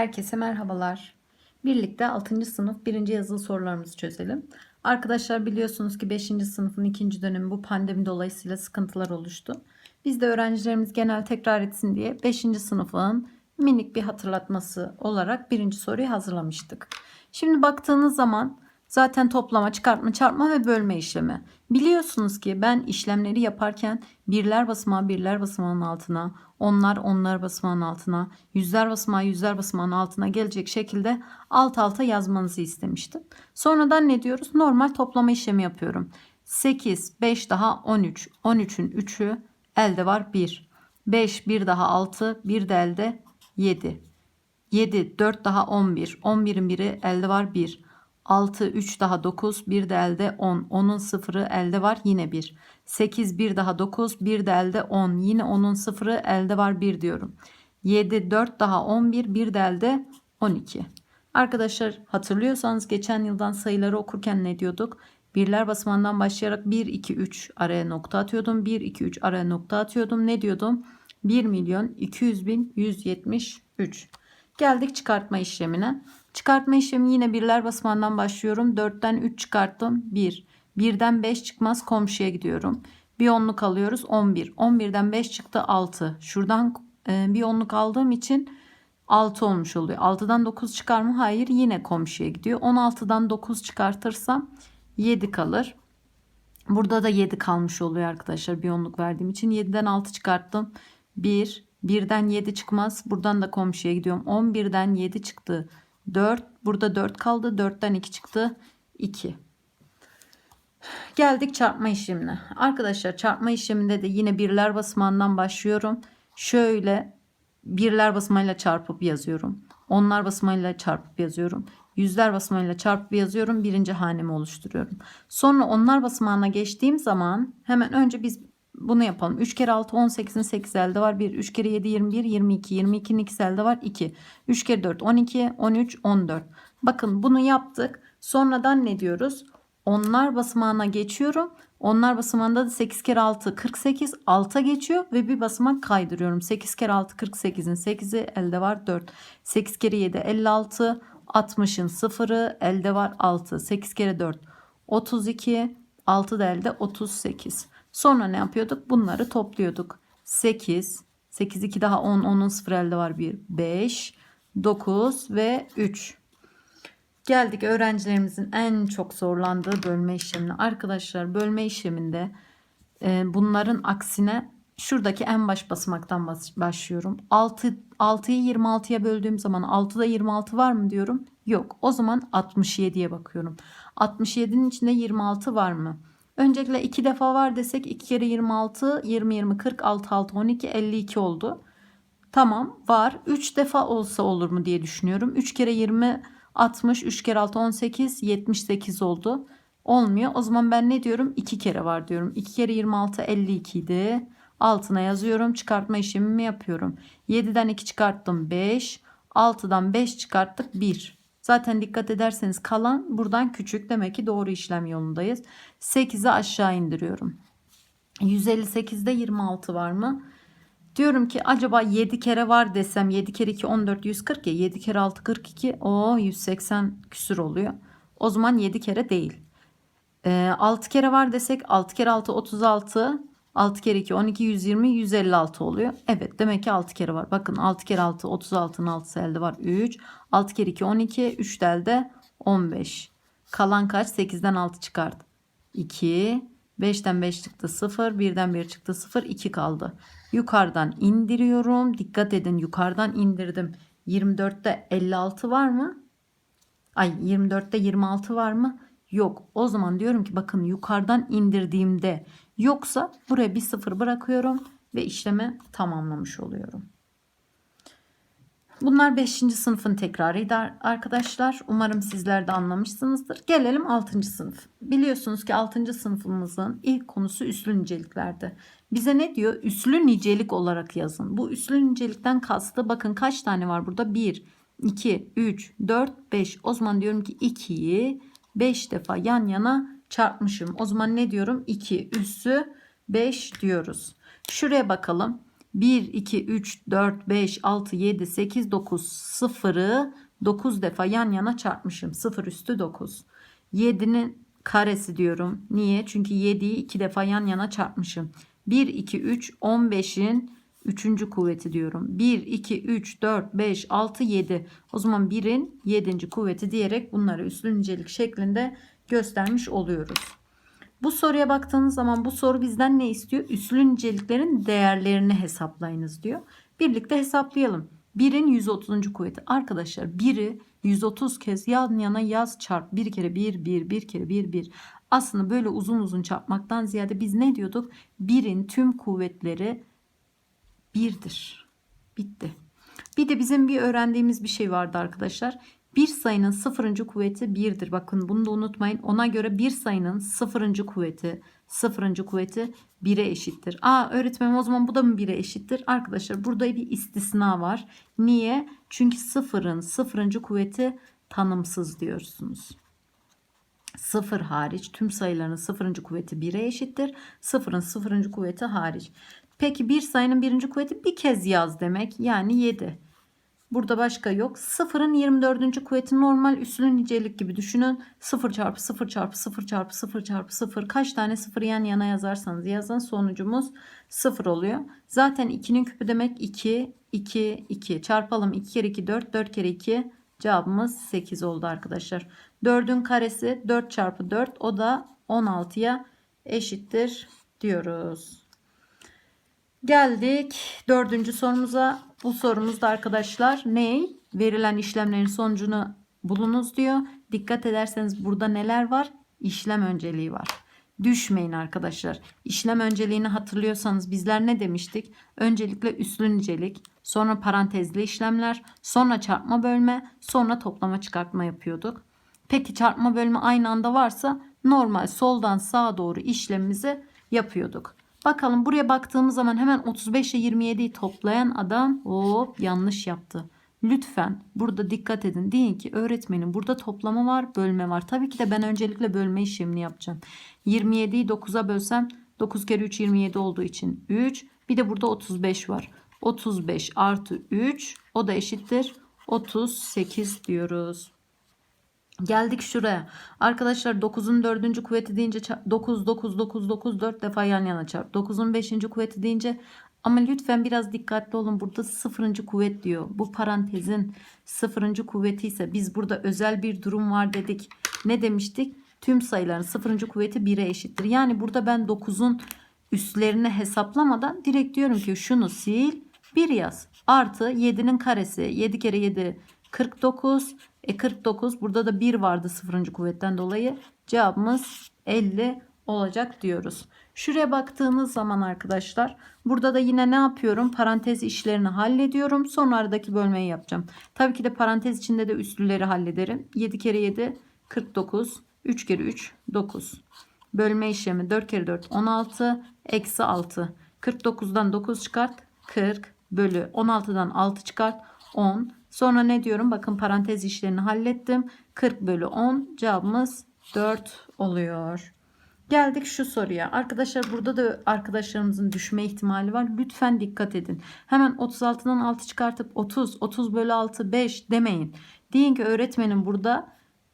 Herkese merhabalar. Birlikte 6. sınıf 1. yazılı sorularımızı çözelim. Arkadaşlar biliyorsunuz ki 5. sınıfın 2. dönemi bu pandemi dolayısıyla sıkıntılar oluştu. Biz de öğrencilerimiz genel tekrar etsin diye 5. sınıfın minik bir hatırlatması olarak birinci soruyu hazırlamıştık. Şimdi baktığınız zaman zaten toplama, çıkartma, çarpma ve bölme işlemi. Biliyorsunuz ki ben işlemleri yaparken birler basamağı birler basamağının altına, onlar onlar basamağın altına, yüzler basamağı yüzler basamağın altına gelecek şekilde alt alta yazmanızı istemiştim. Sonradan ne diyoruz? Normal toplama işlemi yapıyorum. 8, 5 daha 13. 13'ün 3'ü elde var 1. 5, 1 daha 6, 1 de elde 7. 7, 4 daha 11. 11'in biri elde var 1. 6, 3 daha 9, 1 de elde 10. 10'un sıfırı elde var yine 1. 8, 1 daha 9, 1 de elde 10. Yine 10'un sıfırı elde var 1 diyorum. 7, 4 daha 11, 1 de elde 12. Arkadaşlar hatırlıyorsanız geçen yıldan sayıları okurken ne diyorduk? Birler basamağından başlayarak 1, 2, 3 araya nokta atıyordum. 1, 2, 3 araya nokta atıyordum. Ne diyordum? 1 milyon 200 bin 173. Geldik çıkartma işlemine. Çıkartma işlemi yine birler basamağından başlıyorum. 4'ten 3 çıkarttım. 1. 1'den 5 çıkmaz komşuya gidiyorum. Bir onluk alıyoruz 11. 11'den 5 çıktı 6. Şuradan e, bir onluk aldığım için 6 olmuş oluyor. 6'dan 9 çıkar mı? Hayır yine komşuya gidiyor. 16'dan 9 çıkartırsam 7 kalır. Burada da 7 kalmış oluyor arkadaşlar bir onluk verdiğim için. 7'den 6 çıkarttım. 1. 1'den 7 çıkmaz. Buradan da komşuya gidiyorum. 11'den 7 çıktı. 4. Burada 4 kaldı. 4'ten 2 çıktı. 2. Geldik çarpma işlemine. Arkadaşlar çarpma işleminde de yine birler basamağından başlıyorum. Şöyle birler basamağıyla çarpıp yazıyorum. Onlar basamağıyla çarpıp yazıyorum. Yüzler basamağıyla çarpıp yazıyorum. Birinci hanemi oluşturuyorum. Sonra onlar basamağına geçtiğim zaman hemen önce biz bunu yapalım. 3 kere 6 18'in 8 elde var 1. 3 kere 7 21 22. 22'nin ikisi elde var 2. 3 kere 4 12 13 14. Bakın bunu yaptık. Sonradan ne diyoruz? Onlar basamağına geçiyorum. Onlar basamağında da 8 kere 6 48 6'a geçiyor ve bir basamak kaydırıyorum. 8 kere 6 48'in 8'i elde var 4. 8 kere 7 56 60'ın 0'ı elde var 6. 8 kere 4 32 6 da elde 38. Sonra ne yapıyorduk? Bunları topluyorduk. 8 8 2 daha 10 10'un 0 elde var 1 5 9 ve 3. Geldik öğrencilerimizin en çok zorlandığı bölme işlemine. Arkadaşlar bölme işleminde e, bunların aksine şuradaki en baş basamaktan başlıyorum. 6 6'yı 26'ya böldüğüm zaman 6'da 26 var mı diyorum. Yok. O zaman 67'ye bakıyorum. 67'nin içinde 26 var mı? Öncelikle 2 defa var desek 2 kere 26 20 20 40 6 6 12 52 oldu. Tamam var. 3 defa olsa olur mu diye düşünüyorum. 3 kere 20 60 3 kere 6 18 78 oldu. Olmuyor. O zaman ben ne diyorum? 2 kere var diyorum. 2 kere 26 52 idi. Altına yazıyorum. Çıkartma işlemimi yapıyorum. 7'den 2 çıkarttım 5. 6'dan 5 çıkarttık 1. Zaten dikkat ederseniz kalan buradan küçük. Demek ki doğru işlem yolundayız. 8'i aşağı indiriyorum. 158'de 26 var mı? Diyorum ki acaba 7 kere var desem 7 kere 2 14 140 ya 7 kere 6 42 o 180 küsür oluyor. O zaman 7 kere değil. E, 6 kere var desek 6 kere 6 36 6 kere 2 12 120 156 oluyor. Evet demek ki 6 kere var. Bakın 6 kere 6 36'nın 6'sı elde var 3. 6 kere 2 12 3 de elde 15. Kalan kaç? 8'den 6 çıkart. 2 5'ten 5 çıktı 0. 1'den 1 çıktı 0. 2 kaldı. Yukarıdan indiriyorum. Dikkat edin yukarıdan indirdim. 24'te 56 var mı? Ay 24'te 26 var mı? Yok. O zaman diyorum ki bakın yukarıdan indirdiğimde yoksa buraya bir sıfır bırakıyorum ve işlemi tamamlamış oluyorum. Bunlar 5. sınıfın tekrarıydı arkadaşlar. Umarım sizler de anlamışsınızdır. Gelelim 6. sınıf. Biliyorsunuz ki 6. sınıfımızın ilk konusu üslü niceliklerdi. Bize ne diyor? Üslü nicelik olarak yazın. Bu üslü nicelikten kastı bakın kaç tane var burada? 1, 2, 3, 4, 5. O zaman diyorum ki 2'yi 5 defa yan yana çarpmışım. O zaman ne diyorum? 2 üssü 5 diyoruz. Şuraya bakalım. 1, 2, 3, 4, 5, 6, 7, 8, 9 sıfırı 9 defa yan yana çarpmışım. 0 üstü 9. 7'nin karesi diyorum. Niye? Çünkü 7'yi 2 defa yan yana çarpmışım. 1, 2, 3, 15'in 3. kuvveti diyorum. 1, 2, 3, 4, 5, 6, 7. O zaman 1'in 7. kuvveti diyerek bunları üslü nicelik şeklinde göstermiş oluyoruz. Bu soruya baktığınız zaman bu soru bizden ne istiyor? Üslü niceliklerin değerlerini hesaplayınız diyor. Birlikte hesaplayalım. 1'in 130. kuvveti. Arkadaşlar 1'i 130 kez yan yana yaz çarp. Bir kere 1, 1, bir kere 1, 1. Aslında böyle uzun uzun çarpmaktan ziyade biz ne diyorduk? 1'in tüm kuvvetleri 1'dir. Bitti. Bir de bizim bir öğrendiğimiz bir şey vardı arkadaşlar. Bir sayının sıfırıncı kuvveti 1'dir. Bakın bunu da unutmayın. Ona göre bir sayının sıfırıncı kuvveti sıfırıncı kuvveti 1'e eşittir. Aa öğretmenim o zaman bu da mı 1'e eşittir? Arkadaşlar burada bir istisna var. Niye? Çünkü sıfırın sıfırıncı kuvveti tanımsız diyorsunuz. Sıfır hariç tüm sayıların sıfırıncı kuvveti 1'e eşittir. Sıfırın sıfırıncı kuvveti hariç. Peki bir sayının birinci kuvveti bir kez yaz demek. Yani 7. Burada başka yok. Sıfırın 24. kuvveti normal üslü nicelik gibi düşünün. 0 çarpı 0 çarpı 0 çarpı 0 çarpı 0 kaç tane sıfır yan yana yazarsanız yazın sonucumuz 0 oluyor. Zaten 2'nin küpü demek 2 2 2 çarpalım 2 kere 2 4 4 kere 2 cevabımız 8 oldu arkadaşlar. 4'ün karesi 4 çarpı 4 o da 16'ya eşittir diyoruz. Geldik dördüncü sorumuza. Bu sorumuzda arkadaşlar ne? Verilen işlemlerin sonucunu bulunuz diyor. Dikkat ederseniz burada neler var? İşlem önceliği var. Düşmeyin arkadaşlar. İşlem önceliğini hatırlıyorsanız bizler ne demiştik? Öncelikle üslü nicelik, sonra parantezli işlemler, sonra çarpma bölme, sonra toplama çıkartma yapıyorduk. Peki çarpma bölme aynı anda varsa normal soldan sağa doğru işlemimizi yapıyorduk. Bakalım buraya baktığımız zaman hemen 35 ile 27'yi toplayan adam hop yanlış yaptı. Lütfen burada dikkat edin. Deyin ki öğretmenim burada toplama var, bölme var. Tabii ki de ben öncelikle bölme işlemini yapacağım. 27'yi 9'a bölsem 9 kere 3 27 olduğu için 3. Bir de burada 35 var. 35 artı 3 o da eşittir 38 diyoruz. Geldik şuraya. Arkadaşlar 9'un 4. kuvveti deyince 9 9 9 9 4 defa yan yana çarp. 9'un 5. kuvveti deyince ama lütfen biraz dikkatli olun. Burada 0. kuvvet diyor. Bu parantezin 0. kuvveti ise biz burada özel bir durum var dedik. Ne demiştik? Tüm sayıların 0. kuvveti 1'e eşittir. Yani burada ben 9'un üstlerini hesaplamadan direkt diyorum ki şunu sil 1 yaz. Artı 7'nin karesi 7 kere 7 49 e 49 burada da 1 vardı 0. kuvvetten dolayı cevabımız 50 olacak diyoruz. Şuraya baktığınız zaman arkadaşlar burada da yine ne yapıyorum? Parantez işlerini hallediyorum. Sonra aradaki bölmeyi yapacağım. Tabii ki de parantez içinde de üslüleri hallederim. 7 kere 7 49 3 kere 3 9. Bölme işlemi 4 kere 4 16 eksi 6. 49'dan 9 çıkart 40 bölü 16'dan 6 çıkart 10 Sonra ne diyorum? Bakın parantez işlerini hallettim. 40 bölü 10 cevabımız 4 oluyor. Geldik şu soruya. Arkadaşlar burada da arkadaşlarımızın düşme ihtimali var. Lütfen dikkat edin. Hemen 36'dan 6 çıkartıp 30, 30 bölü 6, 5 demeyin. Deyin ki öğretmenin burada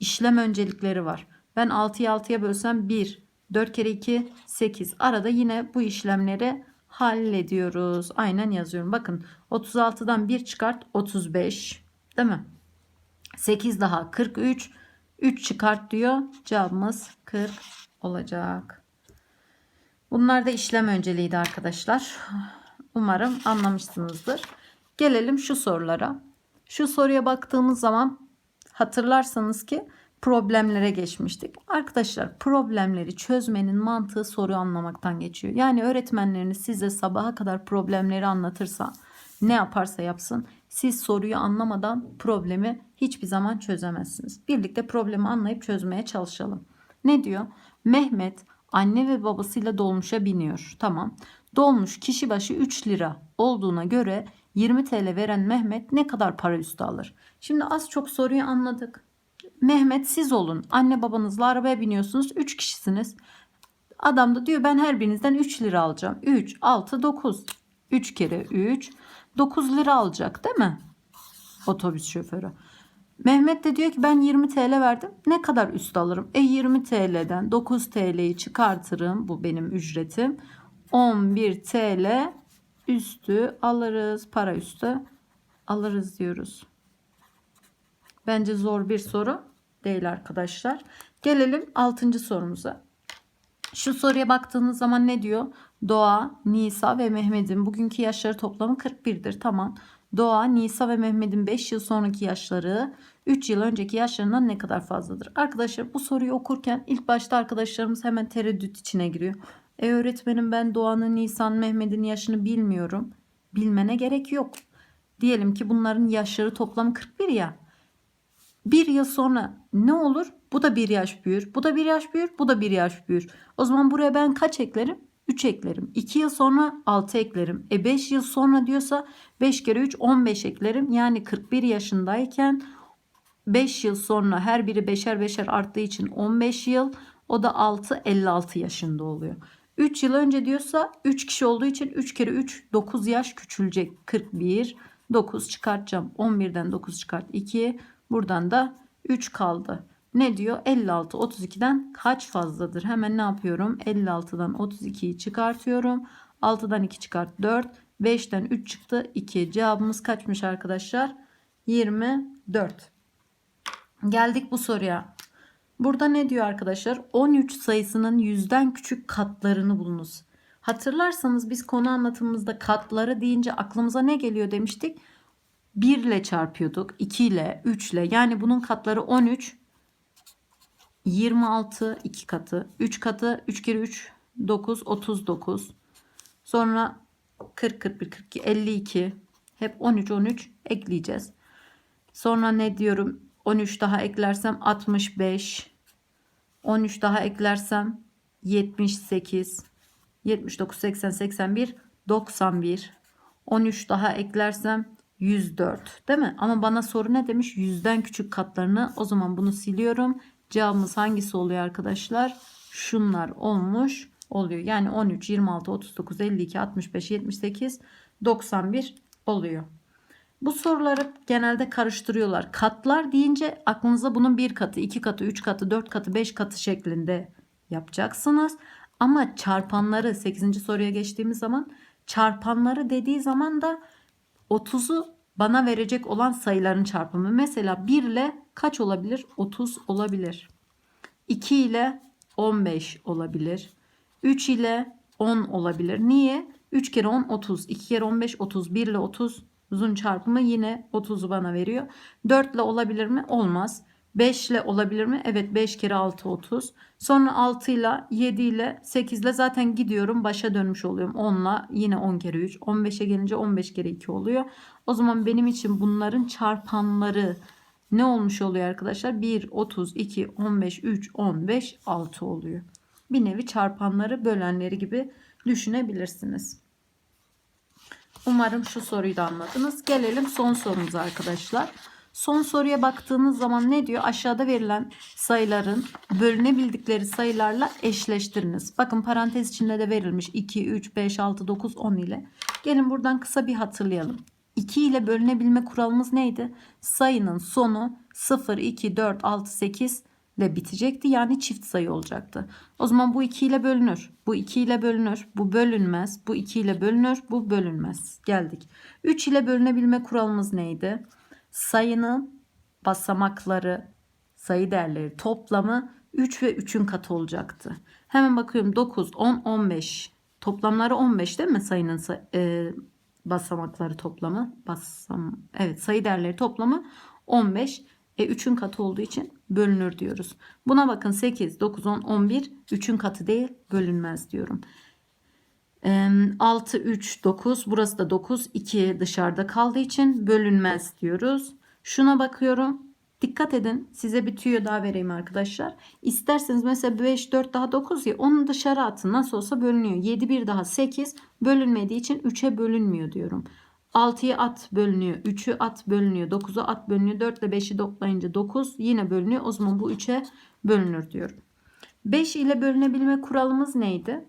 işlem öncelikleri var. Ben 6'yı 6'ya bölsem 1, 4 kere 2, 8. Arada yine bu işlemleri hallediyoruz. Aynen yazıyorum. Bakın 36'dan 1 çıkart 35. Değil mi? 8 daha 43. 3 çıkart diyor. Cevabımız 40 olacak. Bunlar da işlem önceliğiydi arkadaşlar. Umarım anlamışsınızdır. Gelelim şu sorulara. Şu soruya baktığımız zaman hatırlarsanız ki problemlere geçmiştik. Arkadaşlar problemleri çözmenin mantığı soru anlamaktan geçiyor. Yani öğretmenleriniz size sabaha kadar problemleri anlatırsa ne yaparsa yapsın siz soruyu anlamadan problemi hiçbir zaman çözemezsiniz. Birlikte problemi anlayıp çözmeye çalışalım. Ne diyor? Mehmet anne ve babasıyla dolmuşa biniyor. Tamam. Dolmuş kişi başı 3 lira olduğuna göre 20 TL veren Mehmet ne kadar para üstü alır? Şimdi az çok soruyu anladık. Mehmet siz olun. Anne babanızla arabaya biniyorsunuz. 3 kişisiniz. Adam da diyor ben her birinizden 3 lira alacağım. 3, 6, 9. 3 kere 3 9 lira alacak değil mi? Otobüs şoförü. Mehmet de diyor ki ben 20 TL verdim. Ne kadar üst alırım? E 20 TL'den 9 TL'yi çıkartırım. Bu benim ücretim. 11 TL üstü alırız. Para üstü alırız diyoruz. Bence zor bir soru değil arkadaşlar. Gelelim 6. sorumuza. Şu soruya baktığınız zaman ne diyor? Doğa, Nisa ve Mehmet'in bugünkü yaşları toplamı 41'dir. Tamam. Doğa, Nisa ve Mehmet'in 5 yıl sonraki yaşları 3 yıl önceki yaşlarından ne kadar fazladır? Arkadaşlar bu soruyu okurken ilk başta arkadaşlarımız hemen tereddüt içine giriyor. E öğretmenim ben Doğan'ın, Nisan, Mehmet'in yaşını bilmiyorum. Bilmene gerek yok. Diyelim ki bunların yaşları toplamı 41 ya. Bir yıl sonra ne olur? Bu da bir yaş büyür. Bu da bir yaş büyür. Bu da bir yaş büyür. O zaman buraya ben kaç eklerim? 3 eklerim. 2 yıl sonra 6 eklerim. E 5 yıl sonra diyorsa 5 kere 3 15 eklerim. Yani 41 yaşındayken 5 yıl sonra her biri beşer beşer arttığı için 15 yıl. O da 6 56 yaşında oluyor. 3 yıl önce diyorsa 3 kişi olduğu için 3 kere 3 9 yaş küçülecek. 41 9 çıkartacağım. 11'den 9 çıkart 2. Buradan da 3 kaldı. Ne diyor? 56 32'den kaç fazladır? Hemen ne yapıyorum? 56'dan 32'yi çıkartıyorum. 6'dan 2 çıkart 4. 5'ten 3 çıktı 2. Cevabımız kaçmış arkadaşlar? 24. Geldik bu soruya. Burada ne diyor arkadaşlar? 13 sayısının yüzden küçük katlarını bulunuz. Hatırlarsanız biz konu anlatımımızda katları deyince aklımıza ne geliyor demiştik? 1 ile çarpıyorduk. 2 ile, 3 ile. Yani bunun katları 13, 26 2 katı, 3 katı, 3 kere 3 9 39. Sonra 40 41 42 52. Hep 13 13 ekleyeceğiz. Sonra ne diyorum? 13 daha eklersem 65. 13 daha eklersem 78. 79 80 81 91. 13 daha eklersem 104 değil mi? Ama bana soru ne demiş? Yüzden küçük katlarını. O zaman bunu siliyorum. Cevabımız hangisi oluyor arkadaşlar? Şunlar olmuş oluyor. Yani 13, 26, 39, 52, 65, 78, 91 oluyor. Bu soruları genelde karıştırıyorlar. Katlar deyince aklınıza bunun bir katı, iki katı, üç katı, dört katı, beş katı şeklinde yapacaksınız. Ama çarpanları 8. soruya geçtiğimiz zaman çarpanları dediği zaman da 30'u bana verecek olan sayıların çarpımı. Mesela 1 ile kaç olabilir? 30 olabilir. 2 ile 15 olabilir. 3 ile 10 olabilir. Niye? 3 kere 10 30. 2 kere 15 30. 1 ile 30 uzun çarpımı yine 30'u bana veriyor. 4 ile olabilir mi? Olmaz. 5 ile olabilir mi? Evet 5 kere 6 30. Sonra 6 ile 7 ile 8 ile zaten gidiyorum. Başa dönmüş oluyorum. 10 ile yine 10 kere 3. 15'e gelince 15 kere 2 oluyor. O zaman benim için bunların çarpanları ne olmuş oluyor arkadaşlar? 1, 32, 15, 3, 15, 6 oluyor. Bir nevi çarpanları bölenleri gibi düşünebilirsiniz. Umarım şu soruyu da anladınız. Gelelim son sorumuza arkadaşlar. Son soruya baktığınız zaman ne diyor? Aşağıda verilen sayıların bölünebildikleri sayılarla eşleştiriniz. Bakın parantez içinde de verilmiş 2, 3, 5, 6, 9, 10 ile. Gelin buradan kısa bir hatırlayalım. 2 ile bölünebilme kuralımız neydi? Sayının sonu 0, 2, 4, 6, 8 ile bitecekti. Yani çift sayı olacaktı. O zaman bu 2 ile bölünür. Bu 2 ile bölünür. Bu bölünmez. Bu 2 ile bölünür. Bu bölünmez. Geldik. 3 ile bölünebilme kuralımız neydi? Sayının basamakları, sayı değerleri toplamı 3 ve 3'ün katı olacaktı. Hemen bakıyorum 9, 10, 15. Toplamları 15 değil mi sayının say- e, basamakları toplamı? Basam evet sayı değerleri toplamı 15. E 3'ün katı olduğu için bölünür diyoruz. Buna bakın 8, 9, 10, 11 3'ün katı değil bölünmez diyorum. 6, 3, 9. Burası da 9. 2 dışarıda kaldığı için bölünmez diyoruz. Şuna bakıyorum. Dikkat edin. Size bir tüyo daha vereyim arkadaşlar. İsterseniz mesela 5, 4 daha 9 ya onu dışarı atın. Nasıl olsa bölünüyor. 7, 1 daha 8. Bölünmediği için 3'e bölünmüyor diyorum. 6'yı at bölünüyor. 3'ü at bölünüyor. 9'u at bölünüyor. 4 ile 5'i toplayınca 9 yine bölünüyor. O zaman bu 3'e bölünür diyorum. 5 ile bölünebilme kuralımız neydi?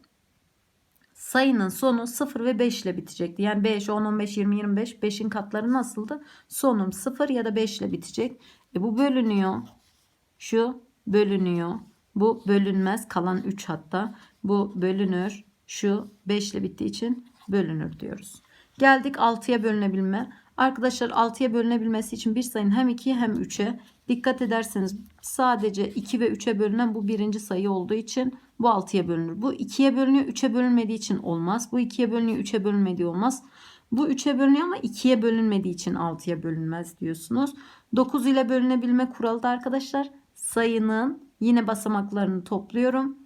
Sayının sonu 0 ve 5 ile bitecekti. Yani 5, 10, 15, 20, 25 5'in katları nasıldı? Sonum 0 ya da 5 ile bitecek. E bu bölünüyor. Şu bölünüyor. Bu bölünmez. Kalan 3 hatta. Bu bölünür. Şu 5 ile bittiği için bölünür diyoruz. Geldik 6'ya bölünebilme. Arkadaşlar 6'ya bölünebilmesi için bir sayının hem 2'ye hem 3'e dikkat ederseniz sadece 2 ve 3'e bölünen bu birinci sayı olduğu için bu 6'ya bölünür. Bu 2'ye bölünüyor 3'e bölünmediği için olmaz. Bu 2'ye bölünüyor 3'e bölünmediği olmaz. Bu 3'e bölünüyor ama 2'ye bölünmediği için 6'ya bölünmez diyorsunuz. 9 ile bölünebilme kuralı da arkadaşlar sayının yine basamaklarını topluyorum.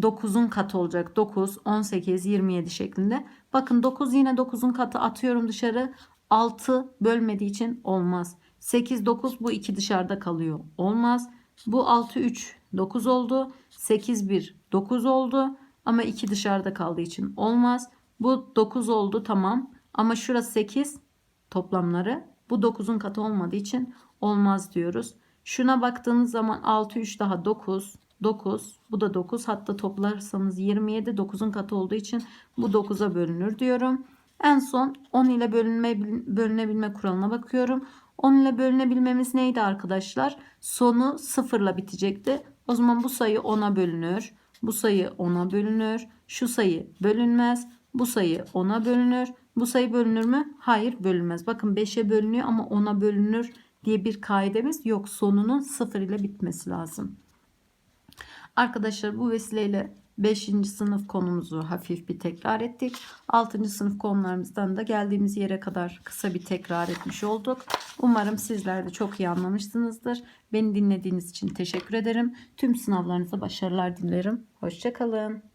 9'un katı olacak. 9, 18, 27 şeklinde. Bakın 9 yine 9'un katı atıyorum dışarı. 6 bölmediği için olmaz. 8, 9 bu 2 dışarıda kalıyor. Olmaz. Bu 6, 3, 9 oldu. 8, 1, 9 oldu. Ama 2 dışarıda kaldığı için olmaz. Bu 9 oldu tamam. Ama şurası 8 toplamları. Bu 9'un katı olmadığı için olmaz diyoruz. Şuna baktığınız zaman 6, 3 daha 9. 9. Bu da 9. Hatta toplarsanız 27. 9'un katı olduğu için bu 9'a bölünür diyorum. En son 10 ile bölünme, bölünebilme kuralına bakıyorum. 10 ile bölünebilmemiz neydi arkadaşlar? Sonu 0 ile bitecekti. O zaman bu sayı 10'a bölünür. Bu sayı 10'a bölünür. Şu sayı bölünmez. Bu sayı 10'a bölünür. Bu sayı bölünür mü? Hayır bölünmez. Bakın 5'e bölünüyor ama 10'a bölünür diye bir kaidemiz yok. Sonunun 0 ile bitmesi lazım. Arkadaşlar bu vesileyle 5. sınıf konumuzu hafif bir tekrar ettik. 6. sınıf konularımızdan da geldiğimiz yere kadar kısa bir tekrar etmiş olduk. Umarım sizler de çok iyi anlamışsınızdır. Beni dinlediğiniz için teşekkür ederim. Tüm sınavlarınızda başarılar dilerim. Hoşçakalın.